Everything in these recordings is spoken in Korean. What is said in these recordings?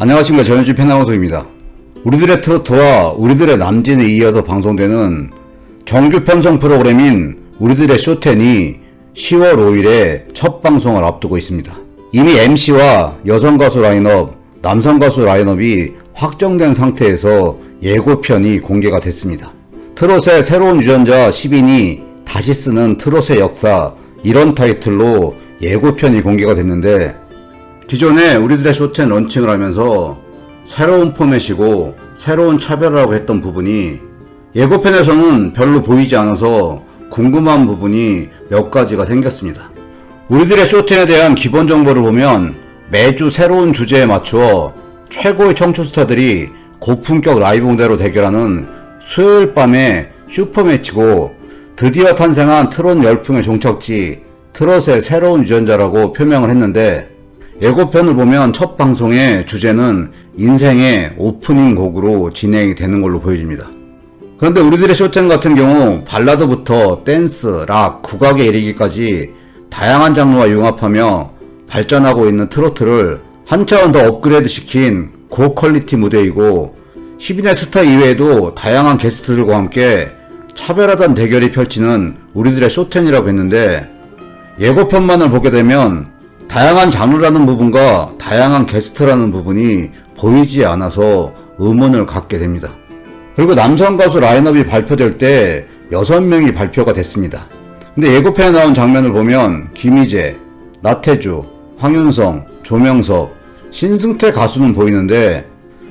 안녕하십니까 전현주 편향호소입니다. 우리들의 트로트와 우리들의 남진에 이어서 방송되는 정규 편성 프로그램인 우리들의 쇼텐이 10월 5일에 첫 방송을 앞두고 있습니다. 이미 MC와 여성 가수 라인업, 남성 가수 라인업이 확정된 상태에서 예고편이 공개가 됐습니다. 트롯의 새로운 유전자 10인이 다시 쓰는 트롯의 역사 이런 타이틀로 예고편이 공개가 됐는데 기존에 우리들의 쇼텐 런칭을 하면서 새로운 포맷이고 새로운 차별화라고 했던 부분이 예고편에서는 별로 보이지 않아서 궁금한 부분이 몇 가지가 생겼습니다. 우리들의 쇼텐에 대한 기본 정보를 보면 매주 새로운 주제에 맞추어 최고의 청초 스타들이 고품격 라이브 무대로 대결하는 수요일 밤의 슈퍼매치고 드디어 탄생한 트롯 열풍의 종착지 트롯의 새로운 유전자라고 표명을 했는데 예고편을 보면 첫 방송의 주제는 인생의 오프닝 곡으로 진행이 되는 걸로 보여집니다. 그런데 우리들의 쇼텐 같은 경우 발라드부터 댄스, 락, 국악에 이르기까지 다양한 장르와 융합하며 발전하고 있는 트로트를 한 차원 더 업그레이드 시킨 고퀄리티 무대이고 10인의 스타 이외에도 다양한 게스트들과 함께 차별화된 대결이 펼치는 우리들의 쇼텐이라고 했는데 예고편만을 보게 되면 다양한 장르라는 부분과 다양한 게스트라는 부분이 보이지 않아서 의문을 갖게 됩니다. 그리고 남성 가수 라인업이 발표될 때 6명이 발표가 됐습니다. 근데 예고편에 나온 장면을 보면 김희재, 나태주, 황윤성, 조명석, 신승태 가수는 보이는데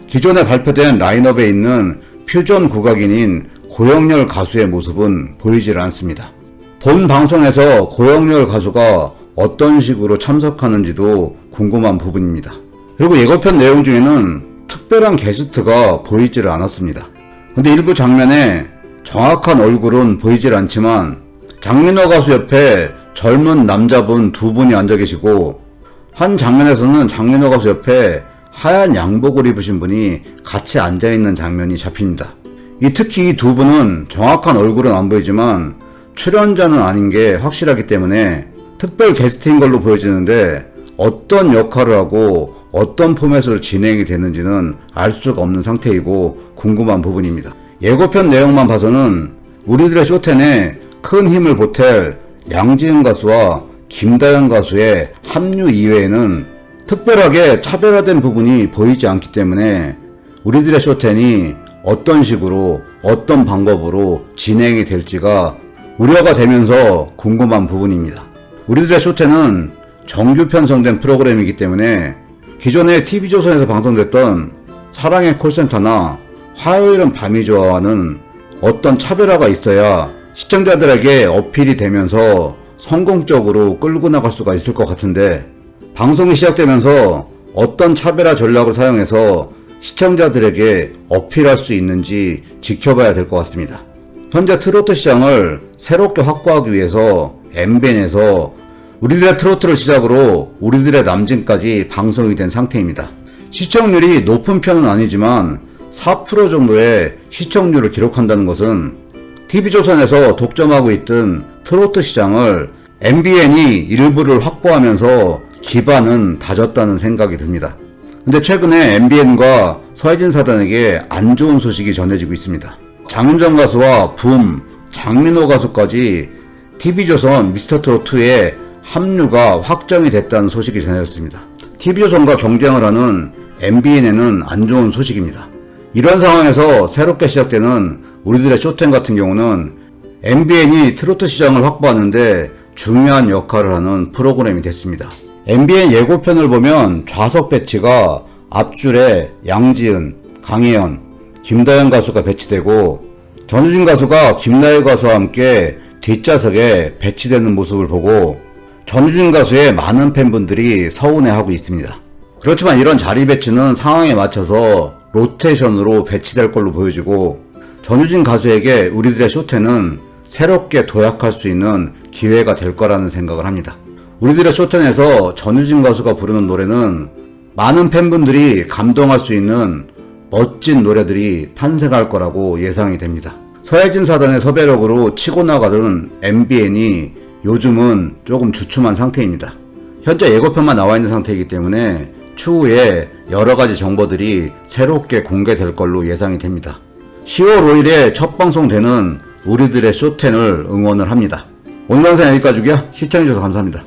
기존에 발표된 라인업에 있는 퓨전 국악인인 고영렬 가수의 모습은 보이질 않습니다. 본 방송에서 고영렬 가수가 어떤 식으로 참석하는지도 궁금한 부분입니다. 그리고 예고편 내용 중에는 특별한 게스트가 보이지를 않았습니다. 근데 일부 장면에 정확한 얼굴은 보이질 않지만 장민호 가수 옆에 젊은 남자분 두 분이 앉아 계시고 한 장면에서는 장민호 가수 옆에 하얀 양복을 입으신 분이 같이 앉아 있는 장면이 잡힙니다. 이 특히 이 두 분은 정확한 얼굴은 안 보이지만 출연자는 아닌 게 확실하기 때문에 특별 게스트인 걸로 보여지는데 어떤 역할을 하고 어떤 포맷으로 진행이 되는지는 알 수가 없는 상태이고 궁금한 부분입니다. 예고편 내용만 봐서는 우리들의 쇼텐에 큰 힘을 보탤 양지은 가수와 김다현 가수의 합류 이외에는 특별하게 차별화된 부분이 보이지 않기 때문에 우리들의 쇼텐이 어떤 식으로 어떤 방법으로 진행이 될지가 우려가 되면서 궁금한 부분입니다. 우리들의 쇼텐은 정규 편성된 프로그램이기 때문에 기존에 TV조선에서 방송됐던 사랑의 콜센터나 화요일은 밤이 좋아하는 어떤 차별화가 있어야 시청자들에게 어필이 되면서 성공적으로 끌고 나갈 수가 있을 것 같은데 방송이 시작되면서 어떤 차별화 전략을 사용해서 시청자들에게 어필할 수 있는지 지켜봐야 될 것 같습니다. 현재 트로트 시장을 새롭게 확보하기 위해서 MBN에서 우리들의 트로트를 시작으로 우리들의 남진까지 방송이 된 상태입니다. 시청률이 높은 편은 아니지만 4% 정도의 시청률을 기록한다는 것은 TV조선에서 독점하고 있던 트로트 시장을 MBN이 일부를 확보하면서 기반은 다졌다는 생각이 듭니다. 근데 최근에 MBN과 서혜진 사단에게 안 좋은 소식이 전해지고 있습니다. 장윤정 가수와 붐, 장민호 가수까지 TV조선 미스터트롯2에 합류가 확정이 됐다는 소식이 전해졌습니다. TV조선과 경쟁을 하는 MBN에는 안 좋은 소식입니다. 이런 상황에서 새롭게 시작되는 우리들의 쇼텐 같은 경우는 MBN이 트로트 시장을 확보하는데 중요한 역할을 하는 프로그램이 됐습니다. MBN 예고편을 보면 좌석 배치가 앞줄에 양지은, 강혜연, 김다현 가수가 배치되고 전우진 가수가 김나혜 가수와 함께 뒷좌석에 배치되는 모습을 보고 전우진 가수의 많은 팬분들이 서운해하고 있습니다. 그렇지만 이런 자리 배치는 상황에 맞춰서 로테이션으로 배치될 걸로 보여지고 전우진 가수에게 우리들의 쇼텐은 새롭게 도약할 수 있는 기회가 될 거라는 생각을 합니다. 우리들의 쇼텐에서 전우진 가수가 부르는 노래는 많은 팬분들이 감동할 수 있는 멋진 노래들이 탄생할 거라고 예상이 됩니다. 서혜진 사단의 섭외력으로 치고 나가던 MBN이 요즘은 조금 주춤한 상태입니다. 현재 예고편만 나와 있는 상태이기 때문에 추후에 여러 가지 정보들이 새롭게 공개될 걸로 예상이 됩니다. 10월 5일에 첫 방송되는 우리들의 쇼텐을 응원을 합니다. 오늘 영상 여기까지고요. 시청해주셔서 감사합니다.